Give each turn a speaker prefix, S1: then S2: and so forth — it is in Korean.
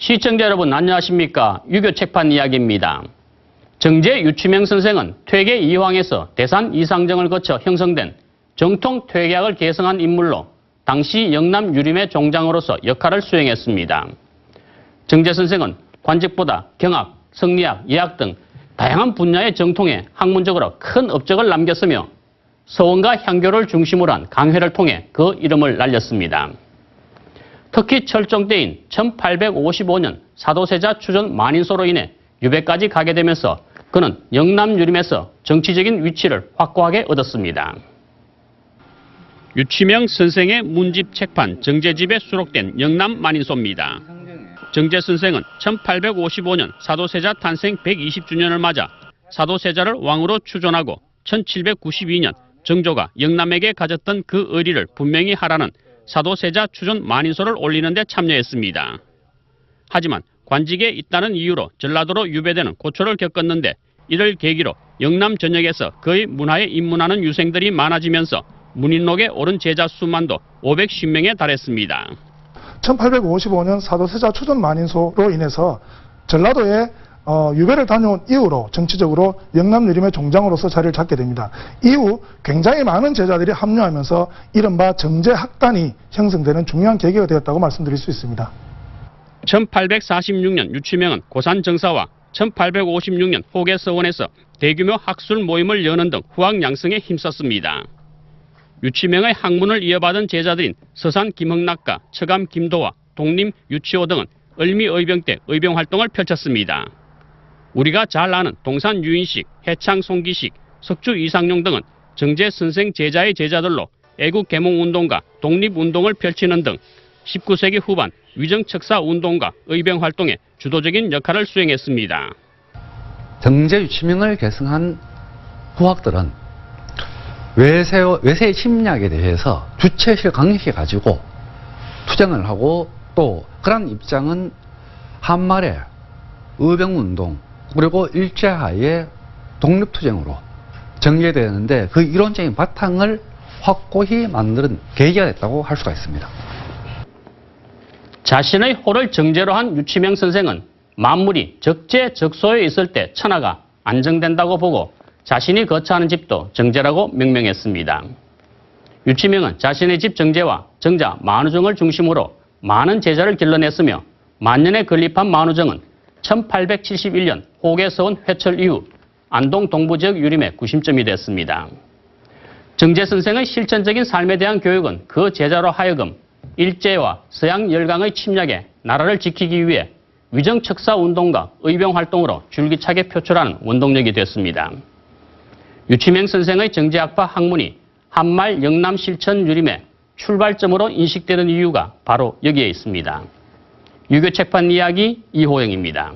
S1: 시청자 여러분 안녕하십니까 유교 책판 이야기입니다. 정재 유치명 선생은 퇴계 이황에서 대산 이상정을 거쳐 형성된 정통 퇴계학을 계승한 인물로 당시 영남 유림의 종장으로서 역할을 수행했습니다. 정재 선생은 관직보다 경학, 성리학, 예학 등 다양한 분야의 정통에 학문적으로 큰 업적을 남겼으며 서원과 향교를 중심으로 한 강회를 통해 그 이름을 날렸습니다. 특히 철종 때인 1855년 사도세자 추전 만인소로 인해 유배까지 가게 되면서 그는 영남 유림에서 정치적인 위치를 확고하게 얻었습니다. 유치명 선생의 문집 책판 정제집에 수록된 영남 만인소입니다. 정제 선생은 1855년 사도세자 탄생 120주년을 맞아 사도세자를 왕으로 추존하고 1792년 정조가 영남에게 가졌던 그 의리를 분명히 하라는 사도세자 추존 만인소를 올리는 데 참여했습니다. 하지만 관직에 있다는 이유로 전라도로 유배되는 고초를 겪었는데 이를 계기로 영남 전역에서 그의 문화에 입문하는 유생들이 많아지면서 문인록에 오른 제자 수만도 510명에 달했습니다.
S2: 1855년 사도세자 추전 만인소로 인해서 전라도에 어, 유배를 다녀온 이후로 정치적으로 영남 유림의 종장으로서 자리를 잡게 됩니다. 이후 굉장히 많은 제자들이 합류하면서 이른바 정제학단이 형성되는 중요한 계기가 되었다고 말씀드릴 수 있습니다.
S1: 1846년 유치명은 고산 정사와 1856년 호계서원에서 대규모 학술 모임을 여는 등 후학 양성에 힘썼습니다. 유치명의 학문을 이어받은 제자들인 서산 김흥락과 처감 김도와 독림 유치호 등은 을미의병 때 의병 활동을 펼쳤습니다. 우리가 잘 아는 동산 유인식, 해창 송기식, 석주 이상용 등은 정제 선생 제자의 제자들로 애국 개몽 운동과 독립 운동을 펼치는 등 19세기 후반 위정 척사 운동과 의병 활동에 주도적인 역할을 수행했습니다.
S3: 정제 유치명을 계승한 후학들은 외세, 외세의 침략에 대해서 주체의식을 강력히 가지고 투쟁을 하고 또 그런 입장은 한말의 의병운동 그리고 일제하에 독립투쟁으로 전개되는데 그 이론적인 바탕을 확고히 만드는 계기가 됐다고 할 수가 있습니다.
S1: 자신의 호를 정제로 한 유치명 선생은 만물이 적재적소에 있을 때 천하가 안정된다고 보고 자신이 거처하는 집도 정제라고 명명했습니다. 유치명은 자신의 집 정제와 정자 만우정을 중심으로 많은 제자를 길러냈으며 만년에 건립한 만우정은 1871년 호계서원 회철 이후 안동 동부 지역 유림의 구심점이 됐습니다. 정제 선생의 실천적인 삶에 대한 교육은 그 제자로 하여금 일제와 서양 열강의 침략에 나라를 지키기 위해 위정척사 운동과 의병 활동으로 줄기차게 표출하는 원동력이 됐습니다. 유치명 선생의 정제학파 학문이 한말 영남 실천 유림의 출발점으로 인식되는 이유가 바로 여기에 있습니다. 유교 책판 이야기 이호영입니다.